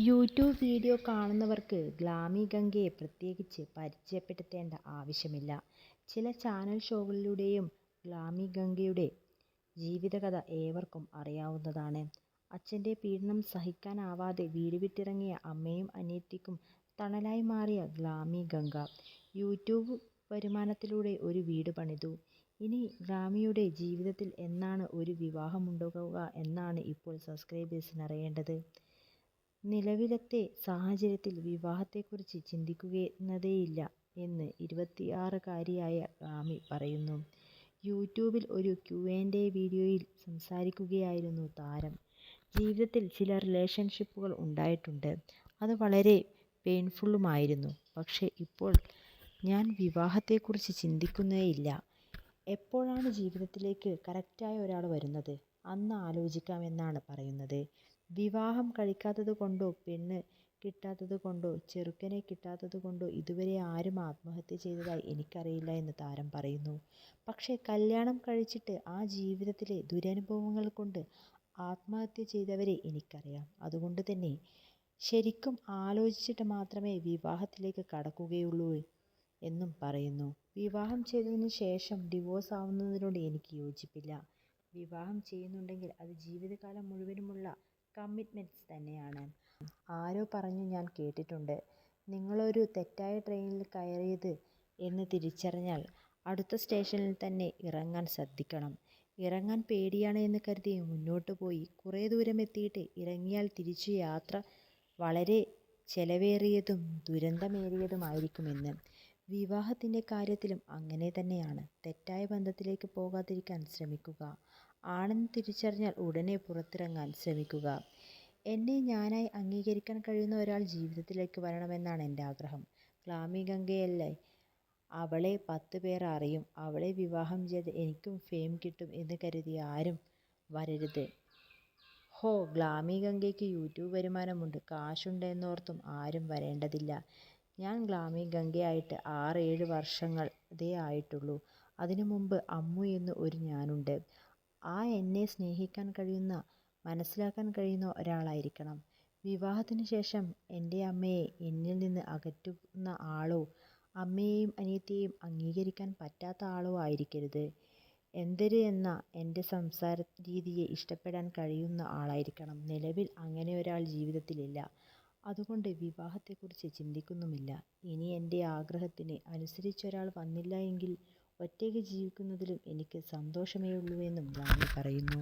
YouTube video കാണുന്നവർക്ക് ഗ്ലാമി ഗംഗയെ പ്രത്യേകിച്ച് പരിചയപ്പെടുത്തേണ്ട ആവശ്യമില്ല. ചില ചാനൽ ഷോകളിലൂടെയും ഗ്ലാമി ഗംഗയുടെ ജീവിതകഥ ഏവർക്കും അറിയാവുന്നതാണ്. അച്ഛന്റെ പീഡനം സഹിക്കാനാവാതെ വീട് വിട്ടിറങ്ങിയ അമ്മയും അനിയത്തിക്കും തണലായി മാറിയ ഗ്ലാമി ഗംഗ, യൂട്യൂബ് വരുമാനത്തിലൂടെ ഒരു വീട് പണിതു. ഇനി ഗ്ലാമിയുടെ ജീവിതത്തിൽ എന്നാണ് ഒരു വിവാഹമുണ്ടാകുക എന്നാണ് ഇപ്പോൾ സബ്സ്ക്രൈബേഴ്സിന് അറിയേണ്ടത്. നിലവിലത്തെ സാഹചര്യത്തിൽ വിവാഹത്തെക്കുറിച്ച് ചിന്തിക്കുന്നതേയില്ല എന്ന് ഇരുപത്തിയാറുകാരിയായ റാമി പറയുന്നു. യൂട്യൂബിൽ ഒരു ക്യു ആൻഡ് എ വീഡിയോയിൽ സംസാരിക്കുകയായിരുന്നു താരം. ജീവിതത്തിൽ ചില റിലേഷൻഷിപ്പുകൾ ഉണ്ടായിട്ടുണ്ട്. അത് വളരെ പെയിൻഫുള്ളുമായിരുന്നു. പക്ഷേ ഇപ്പോൾ ഞാൻ വിവാഹത്തെക്കുറിച്ച് ചിന്തിക്കുന്നേയില്ല. എപ്പോഴാണ് ജീവിതത്തിലേക്ക് കറക്റ്റായ ഒരാൾ വരുന്നത്, അന്ന് ആലോചിക്കാം എന്നാണ് പറയുന്നത്. വിവാഹം കഴിക്കാത്തതുകൊണ്ടോ പെണ്ണ് കിട്ടാത്തതുകൊണ്ടോ ചെറുക്കനെ കിട്ടാത്തതുകൊണ്ടോ ഇതുവരെ ആരും ആത്മഹത്യ ചെയ്തതായി എനിക്കറിയില്ല എന്ന് താരം പറയുന്നു. പക്ഷേ കല്യാണം കഴിച്ചിട്ട് ആ ജീവിതത്തിലെ ദുരനുഭവങ്ങൾ കൊണ്ട് ആത്മഹത്യ ചെയ്തവരെ എനിക്കറിയാം. അതുകൊണ്ട് തന്നെ ശരിക്കും ആലോചിച്ചിട്ട് മാത്രമേ വിവാഹത്തിലേക്ക് കടക്കുകയുള്ളൂ എന്നും പറയുന്നു. വിവാഹം ചെയ്തതിന് ശേഷം ഡിവോഴ്സ് ആവുന്നതിനോട് എനിക്ക് യോജിപ്പില്ല. വിവാഹം ചെയ്യുന്നുണ്ടെങ്കിൽ അത് ജീവിതകാലം മുഴുവനുമുള്ള കമ്മിറ്റ്മെന്റ് തന്നെയാണ്. ആരോ പറഞ്ഞു ഞാൻ കേട്ടിട്ടുണ്ട്, നിങ്ങളൊരു തെറ്റായ ട്രെയിനിൽ കയറിയത് എന്ന് തിരിച്ചറിഞ്ഞാൽ അടുത്ത സ്റ്റേഷനിൽ തന്നെ ഇറങ്ങാൻ ശ്രദ്ധിക്കണം. ഇറങ്ങാൻ പേടിയാണ് എന്ന് കരുതി മുന്നോട്ട് പോയി കുറേ ദൂരം എത്തിയിട്ട് ഇറങ്ങിയാൽ തിരിച്ചു യാത്ര വളരെ ചെലവേറിയതും ദുരന്തമേറിയതുമായിരിക്കുമെന്ന്. വിവാഹത്തിന്റെ കാര്യത്തിലും അങ്ങനെ തന്നെയാണ്. തെറ്റായ ബന്ധത്തിലേക്ക് പോകാതിരിക്കാൻ ശ്രമിക്കുക. ആണെന്ന് തിരിച്ചറിഞ്ഞാൽ ഉടനെ പുറത്തിറങ്ങാൻ ശ്രമിക്കുക. എന്നെ ഞാനായി അംഗീകരിക്കാൻ കഴിയുന്ന ഒരാൾ ജീവിതത്തിലേക്ക് വരണമെന്നാണ് എന്റെ ആഗ്രഹം. ഗ്ലാമി ഗംഗയല്ലേ, അവളെ പത്ത് പേർ അറിയും. അവളെ വിവാഹം ചെയ്ത് എനിക്കും ഫെയിം കിട്ടും എന്ന് കരുതി ആരും വരരുത്. ഹോ ഗ്ലാമി ഗംഗയ്ക്ക് യൂട്യൂബ് വരുമാനമുണ്ട്, കാശുണ്ട് എന്നോർത്തും ആരും വരേണ്ടതില്ല. ഞാൻ ഗ്ലാമി ഗംഗയായിട്ട് ആറ് ഏഴ് ഇതേ ആയിട്ടുള്ളൂ. അതിനു മുമ്പ് അമ്മു എന്ന് ഒരു ഞാനുണ്ട്. ആ എന്നെ സ്നേഹിക്കാൻ കഴിയുന്ന, മനസ്സിലാക്കാൻ കഴിയുന്ന ഒരാളായിരിക്കണം. വിവാഹത്തിന് ശേഷം എന്റെ അമ്മയെ എന്നിൽ നിന്ന് അകറ്റുന്ന ആളോ അമ്മയെയും അനിയത്തിയെയും അംഗീകരിക്കാൻ പറ്റാത്ത ആളോ ആയിരിക്കരുത്. എന്തര് എന്ന എന്റെ സംസാര രീതിയെ ഇഷ്ടപ്പെടാൻ കഴിയുന്ന ആളായിരിക്കണം. നിലവിൽ അങ്ങനെ ഒരാൾ ജീവിതത്തിലില്ല. അതുകൊണ്ട് വിവാഹത്തെക്കുറിച്ച് ചിന്തിക്കുന്നുമില്ല. ഇനി എന്റെ ആഗ്രഹത്തിന് അനുസരിച്ചൊരാൾ വന്നില്ല എങ്കിൽ ഒറ്റയ്ക്ക് ജീവിക്കുന്നതിലും എനിക്ക് സന്തോഷമേയുള്ളൂവെന്നും റാണി പറയുന്നു.